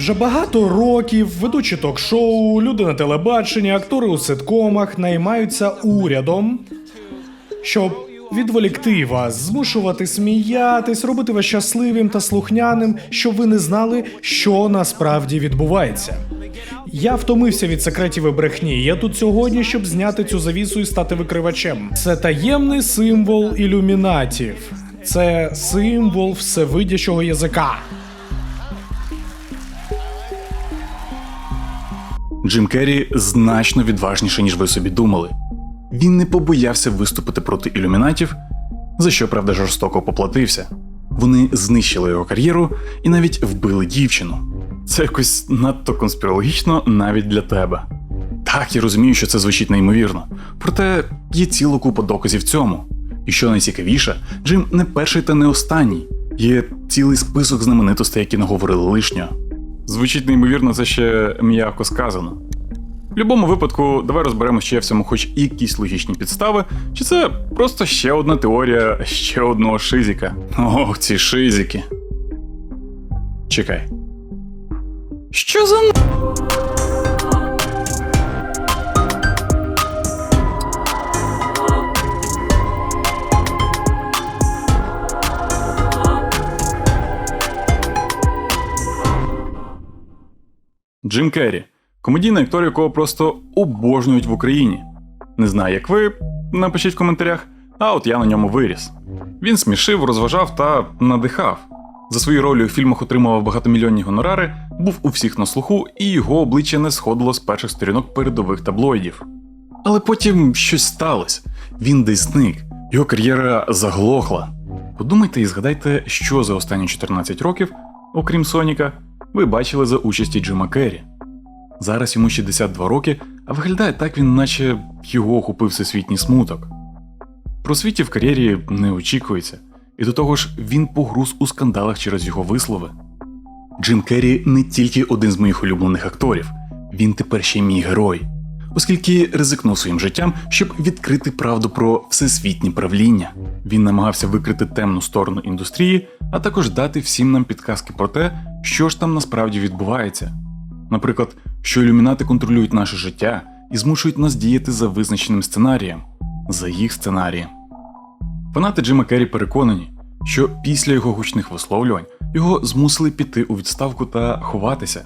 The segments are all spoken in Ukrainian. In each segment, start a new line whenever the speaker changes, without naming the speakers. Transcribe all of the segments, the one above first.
Вже багато років ведучі ток-шоу, люди на телебаченні, актори у ситкомах наймаються урядом, щоб відволікти вас, змушувати сміятись, робити вас щасливим та слухняним, щоб ви не знали, що насправді відбувається. Я втомився від секретів і брехні. Я тут сьогодні, щоб зняти цю завісу і стати викривачем. Це таємний символ ілюмінатів. Це символ всевидячого язика.
Джим Керрі значно відважніше, ніж ви собі думали. Він не побоявся виступити проти ілюмінатів, за що, правда, жорстоко поплатився. Вони знищили його кар'єру і навіть вбили дівчину. Це якось надто конспірологічно навіть для тебе. Так, я розумію, що це звучить неймовірно, проте є ціла купа доказів цьому. І що найцікавіше, Джим не перший та не останній. Є цілий список знаменитостей, які наговорили лишнього. Звучить неймовірно, це ще м'яко сказано. В будь-якому випадку, давай розберемо, чи є в цьому хоч якісь логічні підстави, чи це просто ще одна теорія ще одного шизіка. Ох, ці шизіки. Чекай. Що за Джим Керрі, комедійний актор, якого просто обожнюють в Україні. Не знаю, як ви, напишіть в коментарях, а от я на ньому виріс. Він смішив, розважав та надихав. За свої ролі у фільмах отримував багатомільйонні гонорари, був у всіх на слуху, і його обличчя не сходило з перших сторінок передових таблоїдів. Але потім щось сталося. Він десь зник, його кар'єра заглохла. Подумайте і згадайте, що за останні 14 років, окрім Соніка, ви бачили за участі Джима Керрі. Зараз йому 62 роки, а виглядає так він, наче його охопив всесвітній смуток. Просвітів в кар'єрі не очікується, і до того ж він погруз у скандалах через його вислови. Джим Керрі не тільки один з моїх улюблених акторів, він тепер ще мій герой, оскільки ризикнув своїм життям, щоб відкрити правду про всесвітнє правління. Він намагався викрити темну сторону індустрії, а також дати всім нам підказки про те, що ж там насправді відбувається. Наприклад, що ілюмінати контролюють наше життя і змушують нас діяти за визначеним сценарієм, за їх сценарієм. Фанати Джима Керрі переконані, що після його гучних висловлювань його змусили піти у відставку та ховатися.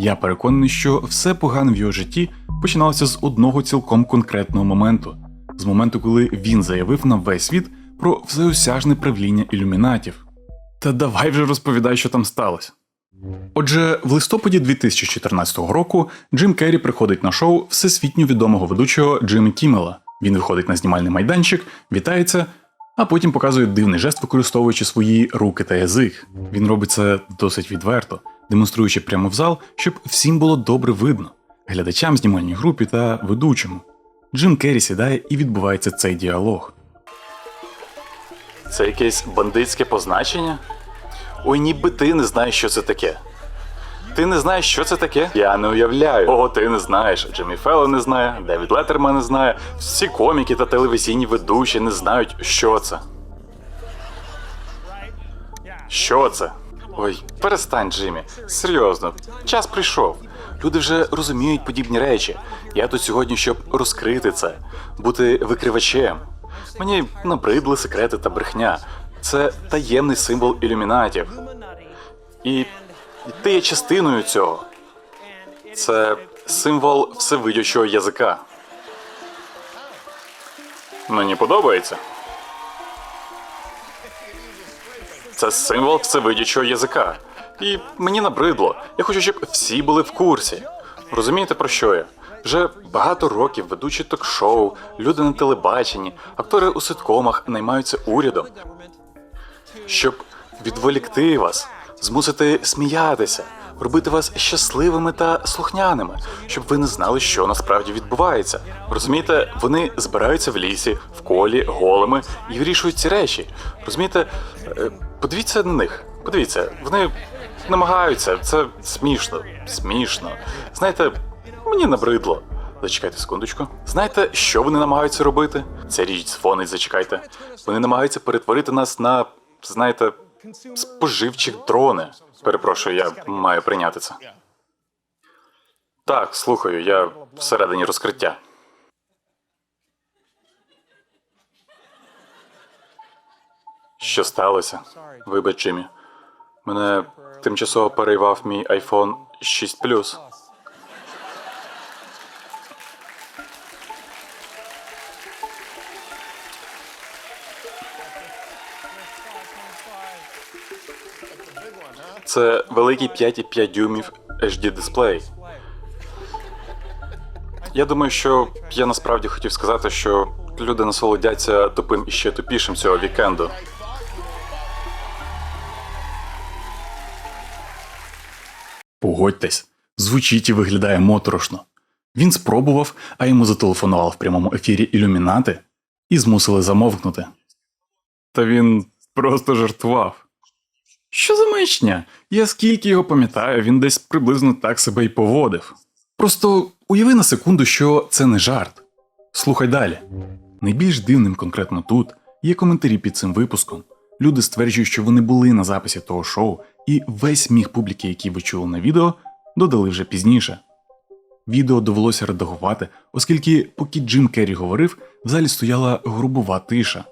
Я переконаний, що все погане в його житті починалося з одного цілком конкретного моменту, з моменту, коли він заявив на весь світ про всеосяжне правління ілюмінатів. Та давай вже розповідай, що там сталося. Отже, в листопаді 2014 року Джим Керрі приходить на шоу всесвітньо відомого ведучого Джиммі Кіммела. Він виходить на знімальний майданчик, вітається, а потім показує дивний жест, використовуючи свої руки та язик. Він робить це досить відверто, демонструючи прямо в зал, щоб всім було добре видно глядачам, знімальній групі та ведучому. Джим Керрі сідає і відбувається цей діалог. Це якесь бандитське позначення? Ой, ніби ти не знаєш, що це таке. Ти не знаєш, що це таке? Я не уявляю. Ого, ти не знаєш. Джиммі Феллон не знає, Девід Леттерман не знає. Всі коміки та телевізійні ведучі не знають, що це. Що це? Ой, перестань, Джиммі. Серйозно, час прийшов. Люди вже розуміють подібні речі. Я тут сьогодні, щоб розкрити це, бути викривачем. Мені набридли секрети та брехня. Це таємний символ ілюмінатів. І ти є частиною цього. Це символ всевидячого язика. Мені подобається. Це символ всевидячого язика. І мені набридло. Я хочу, щоб всі були в курсі. Розумієте про що я? Вже багато років ведучі ток-шоу, люди на телебаченні, актори у ситкомах наймаються урядом, щоб відволікти вас, змусити сміятися, робити вас щасливими та слухняними, щоб ви не знали, що насправді відбувається. Розумієте, вони збираються в лісі, в колі, голими і вирішують ці речі. Розумієте, Е, подивіться на них. Подивіться, вони намагаються. Це смішно, смішно. Знаєте, мені набридло. Зачекайте секундочку. Знаєте, що вони намагаються робити? Ця річ дзвонить, зачекайте. Вони намагаються перетворити нас на, знаєте, споживчих дрони. Перепрошую, я маю прийняти це. Так, слухаю, я всередині розкриття. Що сталося? Вибач, Джиммі. Мене тимчасово перейвав мій iPhone 6 Plus. Це великий 5,5 дюймів HD дисплей. Я думаю, що я насправді хотів сказати, що люди насолодяться тупим і ще тупішим цього вікенду. Погодьтесь, звучить і виглядає моторошно. Він спробував, а йому зателефонували в прямому ефірі ілюмінати і змусили замовкнути. Та він просто жартував. Що за маячня? Я скільки його пам'ятаю, він десь приблизно так себе й поводив. Просто уяви на секунду, що це не жарт. Слухай далі. Найбільш дивним конкретно тут є коментарі під цим випуском. Люди стверджують, що вони були на записі того шоу, і весь сміх публіки, який ви чули на відео, додали вже пізніше. Відео довелося редагувати, оскільки, поки Джим Керрі говорив, в залі стояла грубова тиша.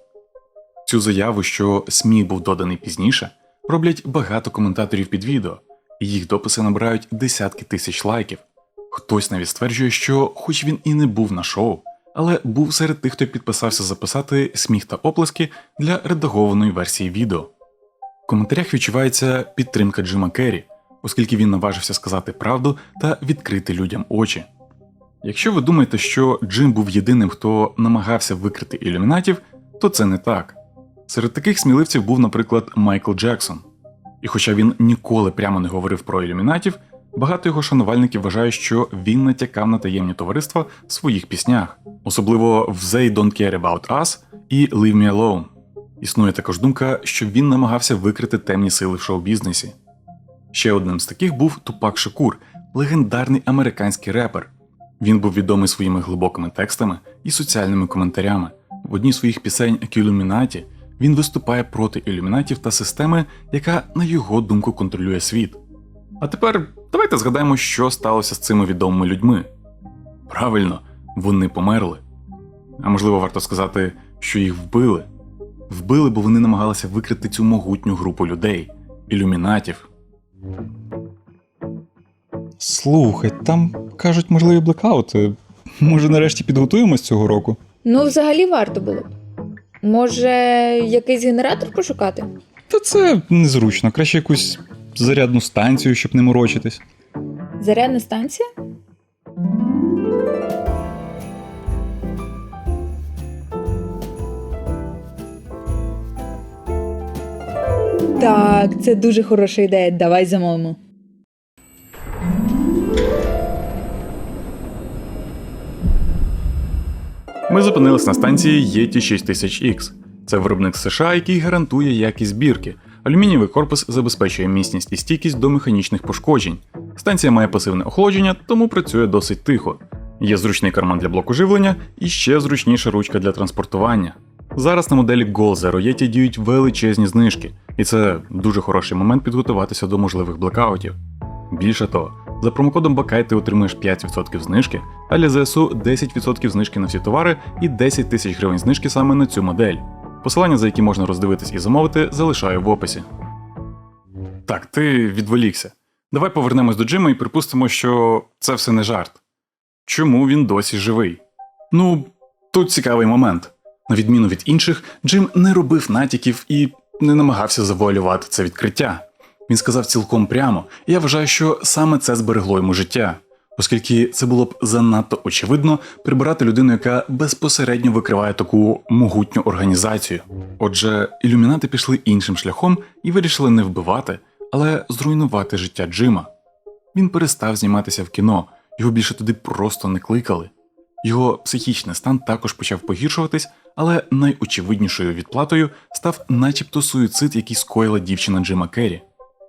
Цю заяву, що сміх був доданий пізніше, роблять багато коментаторів під відео, і їх дописи набирають десятки тисяч лайків. Хтось навіть стверджує, що, хоч він і не був на шоу, але був серед тих, хто підписався записати сміх та оплески для редагованої версії відео. В коментарях відчувається підтримка Джима Керрі, оскільки він наважився сказати правду та відкрити людям очі. Якщо ви думаєте, що Джим був єдиним, хто намагався викрити ілюмінатів, то це не так. Серед таких сміливців був, наприклад, Майкл Джексон. І хоча він ніколи прямо не говорив про ілюмінатів, багато його шанувальників вважають, що він натякав на таємні товариства в своїх піснях, особливо в They Don't Care About Us і Leave Me Alone. Існує також думка, що він намагався викрити темні сили в шоу-бізнесі. Ще одним з таких був Тупак Шакур, легендарний американський репер. Він був відомий своїми глибокими текстами і соціальними коментарями. В одній з своїх пісень «Кілюмінаті» він виступає проти ілюмінатів та системи, яка, на його думку, контролює світ. А тепер давайте згадаємо, що сталося з цими відомими людьми. Правильно, вони померли. А можливо, варто сказати, що їх вбили. Вбили, бо вони намагалися викрити цю могутню групу людей ілюмінатів.
Слухай, там кажуть, можливі блекаути. Може, нарешті підготуємось цього року?
Ну, взагалі варто було б. Може, якийсь генератор пошукати?
Та це незручно. Краще якусь зарядну станцію, щоб не морочитись.
Зарядна станція? Так, це дуже хороша ідея. Давай замовимо.
Ми зупинились на станції Yeti 6000X. Це виробник США, який гарантує якість збірки. Алюмінієвий корпус забезпечує міцність і стійкість до механічних пошкоджень. Станція має пасивне охолодження, тому працює досить тихо. Є зручний карман для блоку живлення і ще зручніша ручка для транспортування. Зараз на моделі Gold Zero Yeti діють величезні знижки, і це дуже хороший момент підготуватися до можливих блекаутів. Більше того, за промокодом Бакай ти отримуєш 5% знижки, а для ЗСУ 10% знижки на всі товари і 10 тисяч гривень знижки саме на цю модель. Посилання, за які можна роздивитись і замовити, залишаю в описі. Так, ти відволікся. Давай повернемось до Джима і припустимо, що це все не жарт. Чому він досі живий? Ну, тут цікавий момент. На відміну від інших, Джим не робив натяків і не намагався завуалювати це відкриття. Він сказав цілком прямо, і я вважаю, що саме це зберегло йому життя, оскільки це було б занадто очевидно прибирати людину, яка безпосередньо викриває таку могутню організацію. Отже, ілюмінати пішли іншим шляхом і вирішили не вбивати, але зруйнувати життя Джима. Він перестав зніматися в кіно, його більше туди просто не кликали. Його психічний стан також почав погіршуватись, але найочевиднішою відплатою став начебто суїцид, який скоїла дівчина Джима Керрі.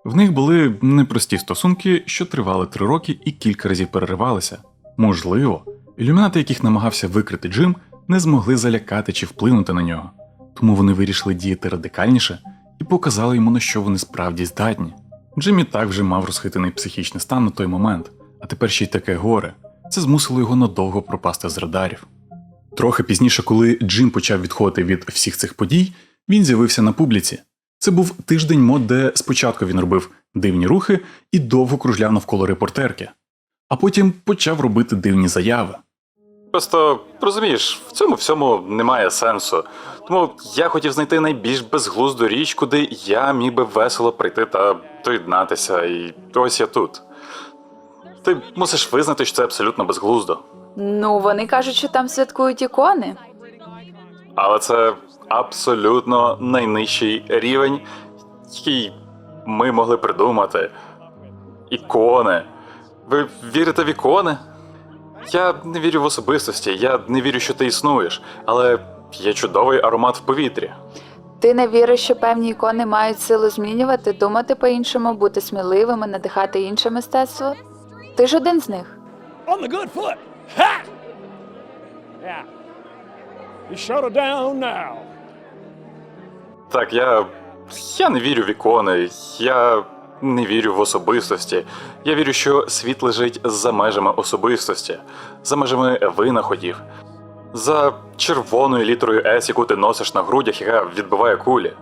В них були непрості стосунки, що тривали три роки і кілька разів переривалися. Можливо, ілюмінати, яких намагався викрити Джим, не змогли залякати чи вплинути на нього, тому вони вирішили діяти радикальніше і показали йому, на що вони справді здатні. Джим і так вже мав розхитаний психічний стан на той момент, а тепер ще й таке горе. Це змусило його надовго пропасти з радарів. Трохи пізніше, коли Джим почав відходити від всіх цих подій, він з'явився на публіці. Це був тиждень мод, де спочатку він робив дивні рухи і довго кружляв навколо репортерки, а потім почав робити дивні заяви. Просто розумієш, в цьому всьому немає сенсу. Тому я хотів знайти найбільш безглузду річ, куди я міг би весело прийти та доєднатися, і ось я тут. Ти мусиш визнати, що це абсолютно безглуздо.
Ну, вони кажуть, що там святкують ікони.
Але це абсолютно найнижчий рівень, який ми могли придумати. Ікони. Ви вірите в ікони? Я не вірю в особистості, я не вірю, що ти існуєш, але є чудовий аромат в повітрі.
Ти не віриш, що певні ікони мають силу змінювати, думати по-іншому, бути сміливими, надихати інше мистецтво? Ти ж один з них.
on the good foot. Ha! Yeah. You shut her down now.
Так, я. Я не вірю в ікони, я не вірю в особистості. Я вірю, що світ лежить за межами особистості, за межами винаходів, за червоною літерою С, яку ти носиш на грудях, яка відбиває кулі.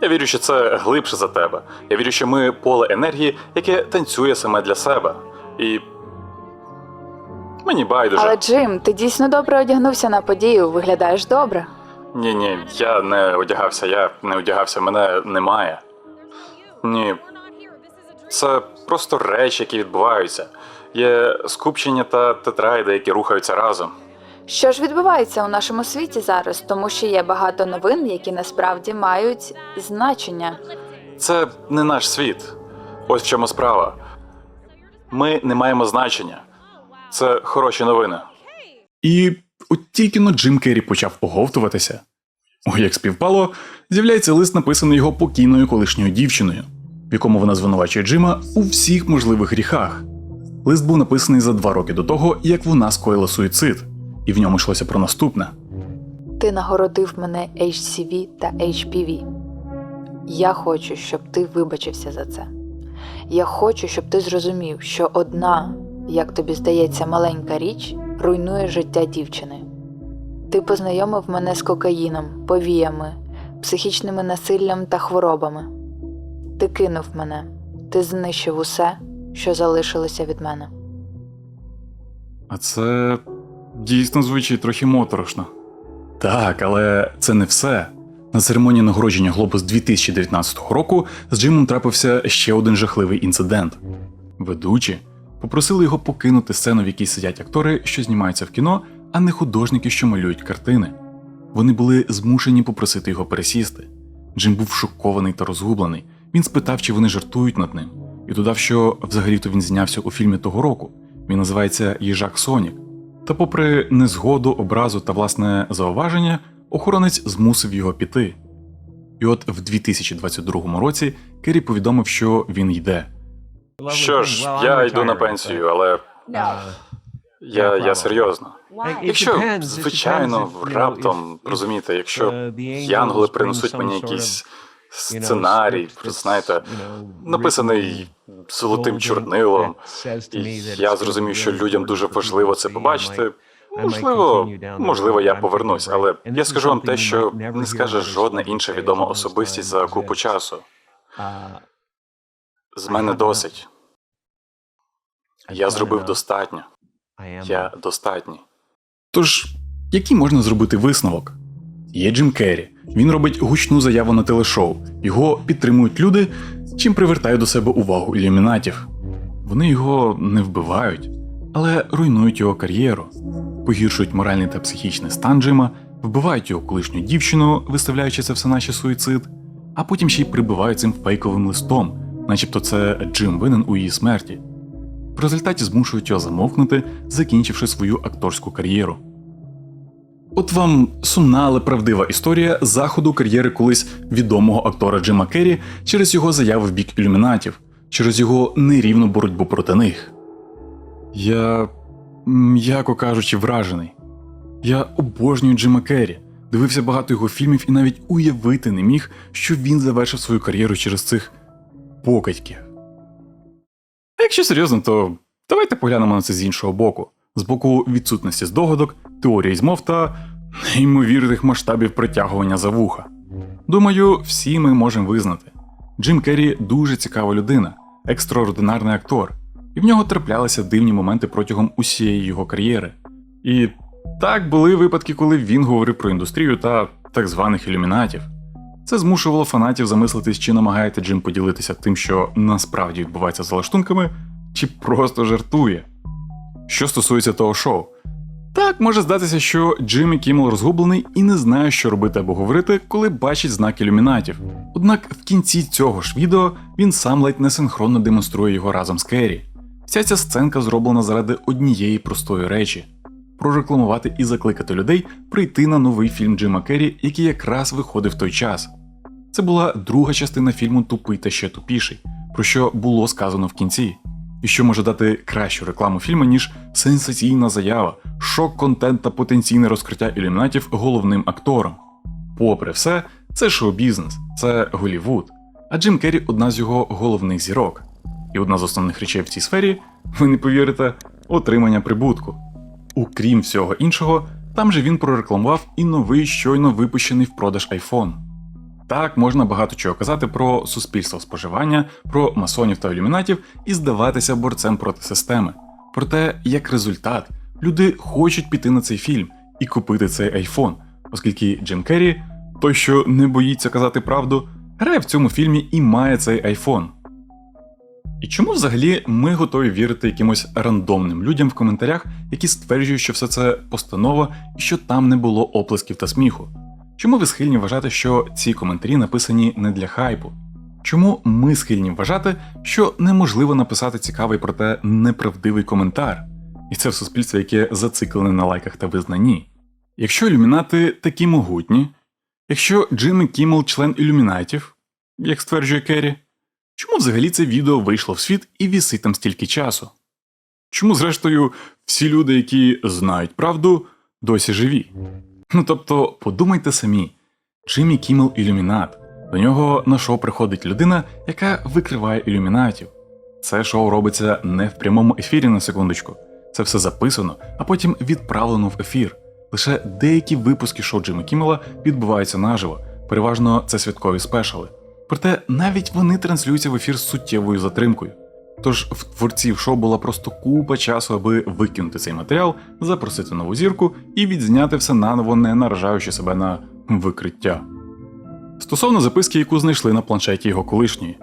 Я вірю, що це глибше за тебе. Я вірю, що ми поле енергії, яке танцює саме для себе. І. Мені байдуже.
Але Джим, ти дійсно добре одягнувся на подію, виглядаєш добре.
Ні, ні, я не одягався, я не одягався, мене немає. Ні. Це просто речі, які відбуваються. Є скупчення та тетраїди, які рухаються разом.
Що ж відбувається у нашому світі зараз, тому що є багато новин, які насправді мають значення.
Це не наш світ. Ось в чому справа. Ми не маємо значення. Це хороші новини. І от тільки но Джим Керрі почав оговтуватися. Ой, як співпало, з'являється лист, написаний його покійною колишньою дівчиною, в якому вона звинувачує Джима у всіх можливих гріхах. Лист був написаний за два роки до того, як вона скоїла суїцид, і в ньому йшлося про наступне.
Ти нагородив мене HCV та HPV. Я хочу, щоб ти вибачився за це. Я хочу, щоб ти зрозумів, що одна, як тобі здається, маленька річ руйнує життя дівчини. Ти познайомив мене з кокаїном, повіями, психічними насиллям та хворобами. Ти кинув мене, ти знищив усе, що залишилося від мене.
А це дійсно звучить трохи моторошно. Так, але це не все. На церемонії нагородження Глобус 2019 року з Джимом трапився ще один жахливий інцидент. Ведучі попросили його покинути сцену, в якій сидять актори, що знімаються в кіно, а не художники, що малюють картини. Вони були змушені попросити його пересісти. Джим був шокований та розгублений. Він спитав, чи вони жартують над ним, і додав, що взагалі-то він знявся у фільмі того року. Він називається Їжак Сонік. Та, попри незгоду, образу та власне зауваження, охоронець змусив його піти. І от в 2022 році Керрі повідомив, що він йде. Що ж, я йду на пенсію, але я, я серйозно. Якщо, звичайно, раптом, розумієте, якщо янголи принесуть мені якийсь сценарій, знаєте, написаний золотим чорнилом, і я зрозумів, що людям дуже важливо це побачити. Можливо, можливо, я повернусь, але я скажу вам те, що не скаже жодна інша відома особистість за купу часу. З мене досить. Я зробив достатньо. Я достатній. Тож, який можна зробити висновок? Є Джим Керрі. Він робить гучну заяву на телешоу. Його підтримують люди, чим привертає до себе увагу ілюмінатів. Вони його не вбивають, але руйнують його кар'єру, погіршують моральний та психічний стан Джима, вбивають його колишню дівчину, виставляючи це все наче суїцид, а потім ще й прибивають цим фейковим листом, начебто це Джим винен у її смерті. В результаті змушують його замовкнути, закінчивши свою акторську кар'єру. От вам сумна, але правдива історія заходу кар'єри колись відомого актора Джима Керрі через його заяви в бік ілюмінатів, через його нерівну боротьбу проти них. Я, м'яко кажучи, вражений. Я обожнюю Джима Керрі, дивився багато його фільмів і навіть уявити не міг, що він завершив свою кар'єру через цих покатьків. якщо серйозно, то давайте поглянемо на це з іншого боку, з боку відсутності здогадок, теорії змов та неймовірних масштабів притягування за вуха. Думаю, всі ми можемо визнати. Джим Керрі дуже цікава людина, екстраординарний актор, і в нього траплялися дивні моменти протягом усієї його кар'єри. І так були випадки, коли він говорив про індустрію та так званих ілюмінатів. Це змушувало фанатів замислитись, чи намагається Джим поділитися тим, що насправді відбувається за лаштунками, чи просто жартує. Що стосується того шоу, так може здатися, що Джиммі Кіммел розгублений і не знає, що робити або говорити, коли бачить знак ілюмінатів. Однак в кінці цього ж відео він сам ледь несинхронно демонструє його разом з Керрі. Вся ця сценка зроблена заради однієї простої речі прорекламувати і закликати людей прийти на новий фільм Джима Керрі, який якраз виходив в той час. Це була друга частина фільму Тупий та ще тупіший, про що було сказано в кінці. І що може дати кращу рекламу фільму, ніж сенсаційна заява, шок-контент та потенційне розкриття ілюмінатів головним актором. Попри все, це шоу-бізнес, це Голівуд. А Джим Керрі одна з його головних зірок. І одна з основних речей в цій сфері, ви не повірите, отримання прибутку. Окрім всього іншого, там же він прорекламував і новий щойно випущений в продаж iPhone. Так можна багато чого казати про суспільство споживання, про масонів та ілюмінатів і здаватися борцем проти системи. Проте, як результат, люди хочуть піти на цей фільм і купити цей iPhone, оскільки Джим Керрі, той, що не боїться казати правду, грає в цьому фільмі і має цей iPhone. І чому взагалі ми готові вірити якимось рандомним людям в коментарях, які стверджують, що все це постанова і що там не було оплесків та сміху? Чому ви схильні вважати, що ці коментарі написані не для хайпу? Чому ми схильні вважати, що неможливо написати цікавий, проте неправдивий коментар? І це в суспільстві, яке зациклене на лайках та визнанні. Якщо ілюмінати такі могутні, якщо Джиммі Кіммел член ілюмінатів, як стверджує Керрі, чому взагалі це відео вийшло в світ і вісить там стільки часу? Чому, зрештою, всі люди, які знають правду, досі живі? Ну тобто, подумайте самі, Джиммі Кіммел ілюмінат. До нього на шоу приходить людина, яка викриває ілюмінатів. Це шоу робиться не в прямому ефірі на секундочку. Це все записано, а потім відправлено в ефір. Лише деякі випуски шоу Джиммі Кіммела відбуваються наживо, переважно це святкові спешали. Проте навіть вони транслюються в ефір з суттєвою затримкою. Тож в творців шоу була просто купа часу, аби викинути цей матеріал, запросити нову зірку і відзняти все наново, не наражаючи себе на викриття. Стосовно записки, яку знайшли на планшеті його колишньої,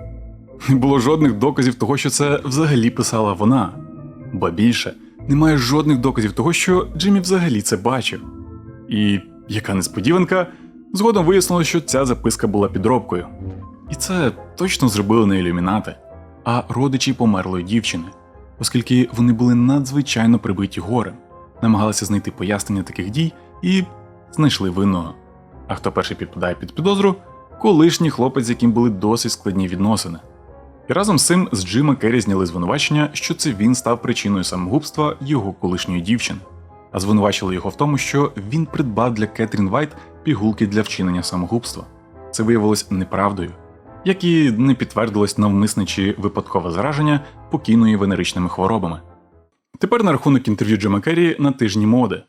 не було жодних доказів того, що це взагалі писала вона. Ба більше, немає жодних доказів того, що Джиммі взагалі це бачив. І яка несподіванка, згодом вияснилося, що ця записка була підробкою. І це точно зробили не ілюмінати, а родичі померлої дівчини, оскільки вони були надзвичайно прибиті горем, намагалися знайти пояснення таких дій і знайшли винного. А хто перший підпадає під підозру, колишній хлопець, з яким були досить складні відносини. І разом з цим з Джима Керрі зняли звинувачення, що це він став причиною самогубства його колишньої дівчини, а звинувачили його в тому, що він придбав для Кетрін Вайт пігулки для вчинення самогубства. Це виявилось неправдою, як і не підтвердилось навмисне чи випадкове зараження покійної венеричними хворобами. Тепер на рахунок інтерв'ю Джима Керрі на тижні моди.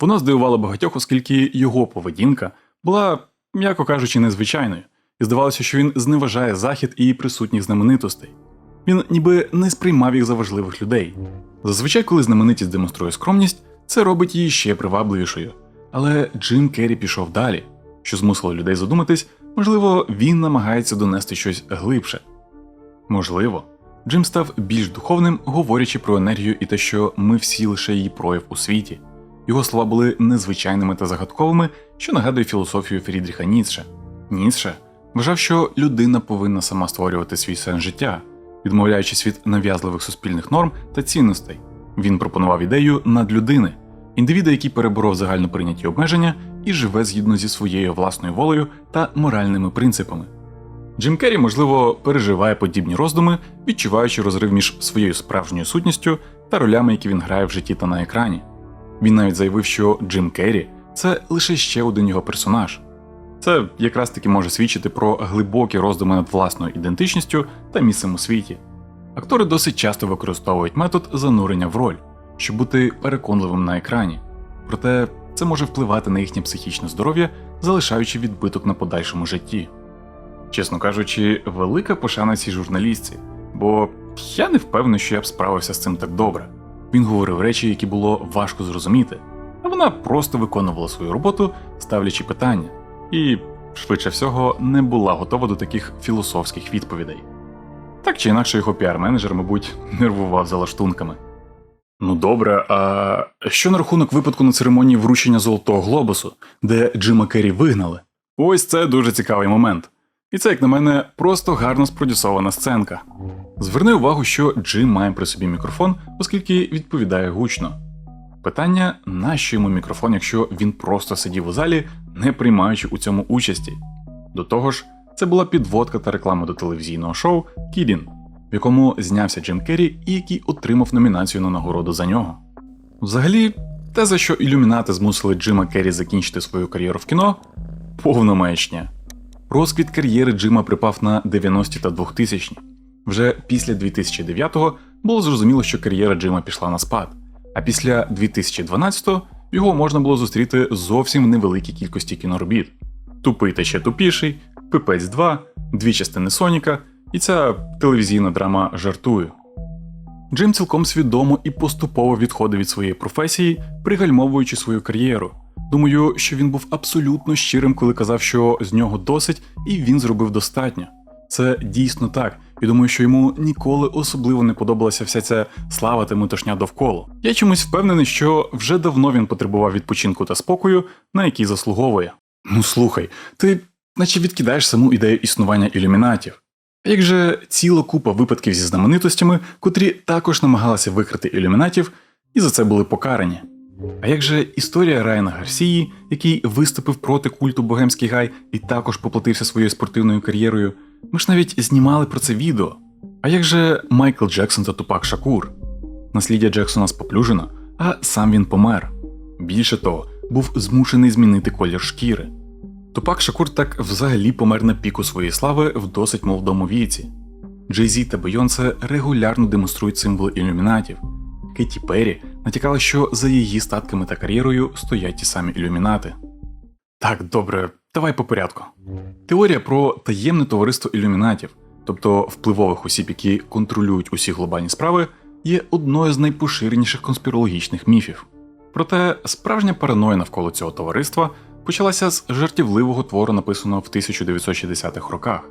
Воно здивувало багатьох, оскільки його поведінка була, м'яко кажучи, незвичайною, і здавалося, що він зневажає захід і присутніх знаменитостей. Він ніби не сприймав їх за важливих людей. Зазвичай, коли знаменитість демонструє скромність, це робить її ще привабливішою. Але Джим Керрі пішов далі, що змусило людей задуматись, можливо, він намагається донести щось глибше. Можливо, Джим став більш духовним, говорячи про енергію і те, що ми всі лише її прояв у світі. Його слова були незвичайними та загадковими, що нагадує філософію Фрідріха Ніцше. Ніцше вважав, що людина повинна сама створювати свій сенс життя, відмовляючись від нав'язливих суспільних норм та цінностей. Він пропонував ідею надлюдини, індивіда, який переборов загально прийняті обмеження і живе згідно зі своєю власною волею та моральними принципами. Джим Керрі, можливо, переживає подібні роздуми, відчуваючи розрив між своєю справжньою сутністю та ролями, які він грає в житті та на екрані. Він навіть заявив, що Джим Керрі це лише ще один його персонаж. Це якраз таки може свідчити про глибокі роздуми над власною ідентичністю та місцем у світі. Актори досить часто використовують метод занурення в роль, щоб бути переконливим на екрані. Проте це може впливати на їхнє психічне здоров'я, залишаючи відбиток на подальшому житті. Чесно кажучи, велика пошана цій журналістці, бо я не впевнений, що я б справився з цим так добре. Він говорив речі, які було важко зрозуміти, а вона просто виконувала свою роботу, ставлячи питання, і, швидше всього, не була готова до таких філософських відповідей. Так чи інакше його піар-менеджер, мабуть, нервував за лаштунками. Ну добре, а що на рахунок випадку на церемонії вручення Золотого Глобусу, де Джима Керрі вигнали? Ось це дуже цікавий момент. І це, як на мене, просто гарно спродюсована сценка. Зверни увагу, що Джим має при собі мікрофон, оскільки відповідає гучно. Питання, нащо йому мікрофон, якщо він просто сидів у залі, не приймаючи у цьому участі. До того ж, це була підводка та реклама до телевізійного шоу Кідін, в якому знявся Джим Керрі і який отримав номінацію на нагороду за нього. Взагалі, те, за що ілюмінати змусили Джима Керрі закінчити свою кар'єру в кіно, повна маячня. Розквіт кар'єри Джима припав на 90-ті та 2000-ті. Вже після 2009-го було зрозуміло, що кар'єра Джима пішла на спад, а після 2012-го його можна було зустріти зовсім в невеликій кількості кіноробіт. Тупий та ще тупіший, Пипець 2, дві частини Соніка і ця телевізійна драма Жартую. Джим цілком свідомо і поступово відходив від своєї професії, пригальмовуючи свою кар'єру. Думаю, що він був абсолютно щирим, коли казав, що з нього досить, і він зробив достатньо. Це дійсно так, і думаю, що йому ніколи особливо не подобалася вся ця слава та метушня довкола. Я чомусь впевнений, що вже давно він потребував відпочинку та спокою, на який заслуговує. Ну слухай, ти наче відкидаєш саму ідею існування ілюмінатів. Як же ціла купа випадків зі знаменитостями, котрі також намагалися викрити ілюмінатів і за це були покарані? А як же історія Райана Гарсії, який виступив проти культу Богемський гай і також поплатився своєю спортивною кар'єрою? Ми ж навіть знімали про це відео. А як же Майкл Джексон та Тупак Шакур? Насліддя Джексона споплюжено, а сам він помер. Більше того, був змушений змінити колір шкіри. Тупак Шакур так взагалі помер на піку своєї слави в досить молодому віці. Джей Зі та Бейонсе регулярно демонструють символи ілюмінатів. Кеті Перрі натякала, що за її статками та кар'єрою стоять ті самі ілюмінати. Так, добре, давай по порядку. Теорія про таємне товариство ілюмінатів, тобто впливових осіб, які контролюють усі глобальні справи, є одною з найпоширеніших конспірологічних міфів. Проте справжня параноя навколо цього товариства почалася з жартівливого твору, написаного в 1960-х роках.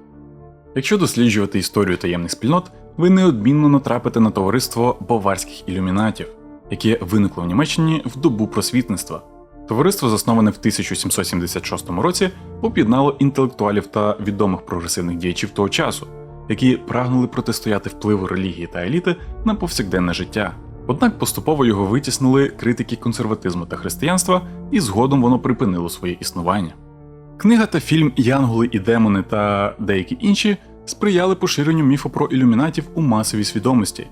Якщо досліджувати історію таємних спільнот, ви неодмінно натрапите на товариство баварських ілюмінатів, яке виникло в Німеччині в добу просвітництва. Товариство, засноване в 1776 році, об'єднало інтелектуалів та відомих прогресивних діячів того часу, які прагнули протистояти впливу релігії та еліти на повсякденне життя. Однак поступово його витіснили критики консерватизму та християнства, і згодом воно припинило своє існування. Книга та фільм Янголи і демони та деякі інші сприяли поширенню міфу про ілюмінатів у масовій свідомості.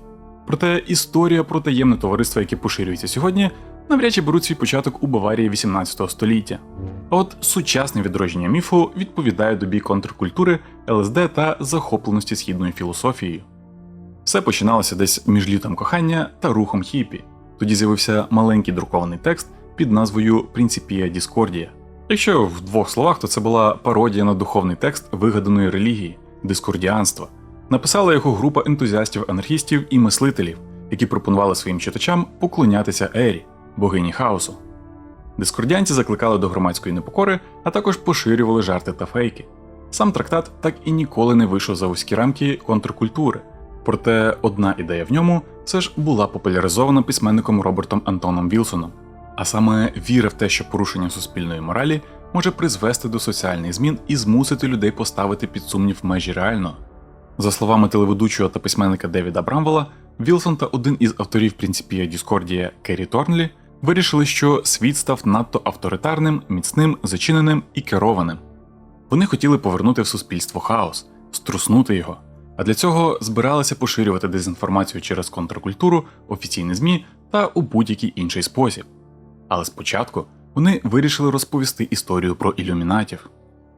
Проте історія про таємне товариство, яке поширюється сьогодні, навряд чи беруть свій початок у Баварії 18 століття. А от сучасне відродження міфу відповідає добі контркультури, ЛСД та захопленості східною філософією. Все починалося десь між літом кохання та рухом хіпі. Тоді з'явився маленький друкований текст під назвою Принципія Діскордія. Якщо в двох словах, то це була пародія на духовний текст вигаданої релігії дискордіанства. Написала його група ентузіастів-анархістів і мислителів, які пропонували своїм читачам поклонятися Ері, богині хаосу. Дискордіанці закликали до громадської непокори, а також поширювали жарти та фейки. Сам трактат так і ніколи не вийшов за вузькі рамки контркультури, проте одна ідея в ньому все ж була популяризована письменником Робертом Антоном Вілсоном, а саме віра в те, що порушення суспільної моралі може призвести до соціальних змін і змусити людей поставити під сумнів межі реального. За словами телеведучого та письменника Девіда Брамвела, Вілсон та один із авторів Принципія Діскордія Керрі Торнлі вирішили, що світ став надто авторитарним, міцним, зачиненим і керованим. Вони хотіли повернути в суспільство хаос, струснути його, а для цього збиралися поширювати дезінформацію через контркультуру, офіційні ЗМІ та у будь-який інший спосіб. Але спочатку вони вирішили розповісти історію про ілюмінатів.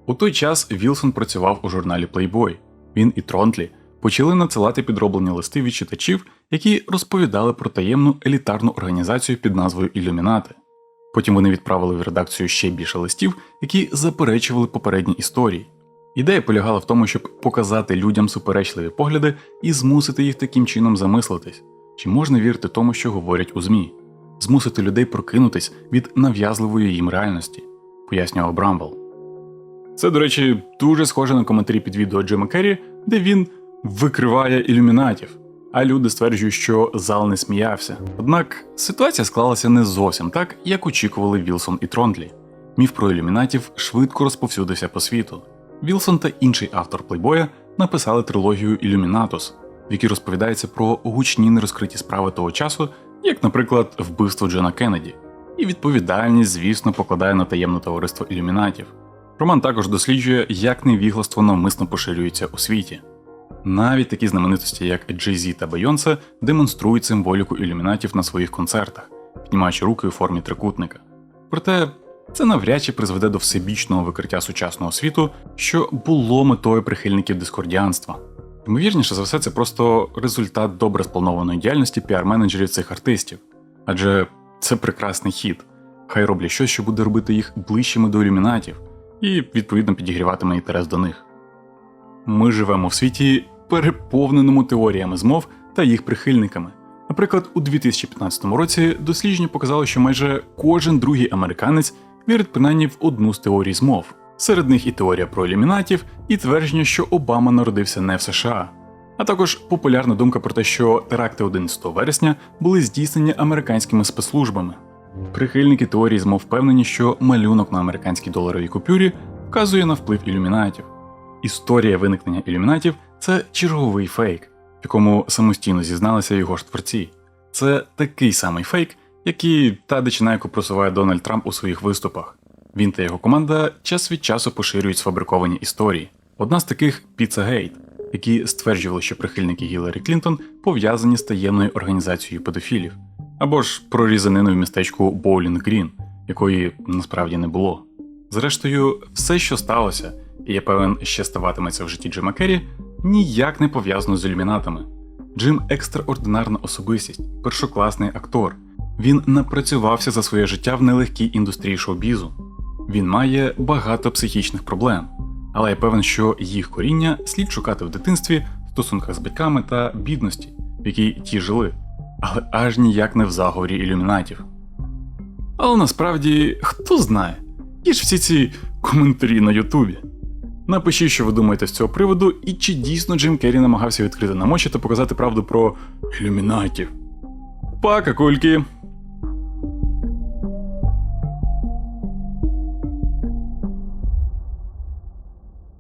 У той час Вілсон працював у журналі Playboy. Він і Тронтлі почали надсилати підроблені листи від читачів, які розповідали про таємну елітарну організацію під назвою Ілюмінати. Потім вони відправили в редакцію ще більше листів, які заперечували попередні історії. Ідея полягала в тому, щоб показати людям суперечливі погляди і змусити їх таким чином замислитись, чи можна вірити тому, що говорять у ЗМІ, змусити людей прокинутись від нав'язливої їм реальності, пояснював Брамбл. Це, до речі, дуже схоже на коментарі під відео Джима Керрі, де він викриває ілюмінатів, а люди стверджують, що зал не сміявся. Однак ситуація склалася не зовсім так, як очікували Вілсон і Трондлі. Міф про ілюмінатів швидко розповсюдився по світу. Вілсон та інший автор плейбоя написали трилогію Ілюмінатус, в якій розповідається про гучні нерозкриті справи того часу, як, наприклад, вбивство Джона Кеннеді, і відповідальність, звісно, покладає на таємне товариство ілюмінатів. Роман також досліджує, як невігластво навмисно поширюється у світі. Навіть такі знаменитості, як Jay-Z та Бейонсе, демонструють символіку ілюмінатів на своїх концертах, піднімаючи руки у формі трикутника. Проте це навряд чи призведе до всебічного викриття сучасного світу, що було метою прихильників дискордіанства. Ймовірніше за все, це просто результат добре спланованої діяльності піар-менеджерів цих артистів, адже це прекрасний хід. Хай роблять щось, що буде робити їх ближчими до ілюмінатів, і відповідно підігріватиме інтерес до них. Ми живемо в світі, переповненому теоріями змов та їх прихильниками. Наприклад, у 2015 році дослідження показало, що майже кожен другий американець вірить принаймні в одну з теорій змов. Серед них і теорія про ілюмінатів, і твердження, що Обама народився не в США. А також популярна думка про те, що теракти 11 вересня були здійснені американськими спецслужбами. Прихильники теорії змов впевнені, що малюнок на американській доларовій купюрі вказує на вплив ілюмінатів. Історія виникнення ілюмінатів це черговий фейк, в якому самостійно зізналися його ж творці. Це такий самий фейк, який Тадич Найко просуває Дональд Трамп у своїх виступах. Він та його команда час від часу поширюють сфабриковані історії. Одна з таких Піцагейт, які стверджували, що прихильники Гіларі Клінтон пов'язані з таємною організацією педофілів, або ж про різанину в містечку Боулінг Грін, якої насправді не було. Зрештою, все, що сталося, і я певен, ще ставатиметься в житті Джима Керрі, ніяк не пов'язано з ілюмінатами. Джим екстраординарна особистість, першокласний актор. Він напрацювався за своє життя в нелегкій індустрії шоу-бізу. Він має багато психічних проблем, але я певен, що їх коріння слід шукати в дитинстві, стосунках з батьками та бідності, в якій ті жили, але аж ніяк не в заговорі ілюмінатів. Але насправді, хто знає, є ж всі ці коментарі на Ютубі. Напишіть, що ви думаєте з цього приводу, і чи дійсно Джим Керрі намагався відкрити нам очі та показати правду про ілюмінатів. Пока, кульки!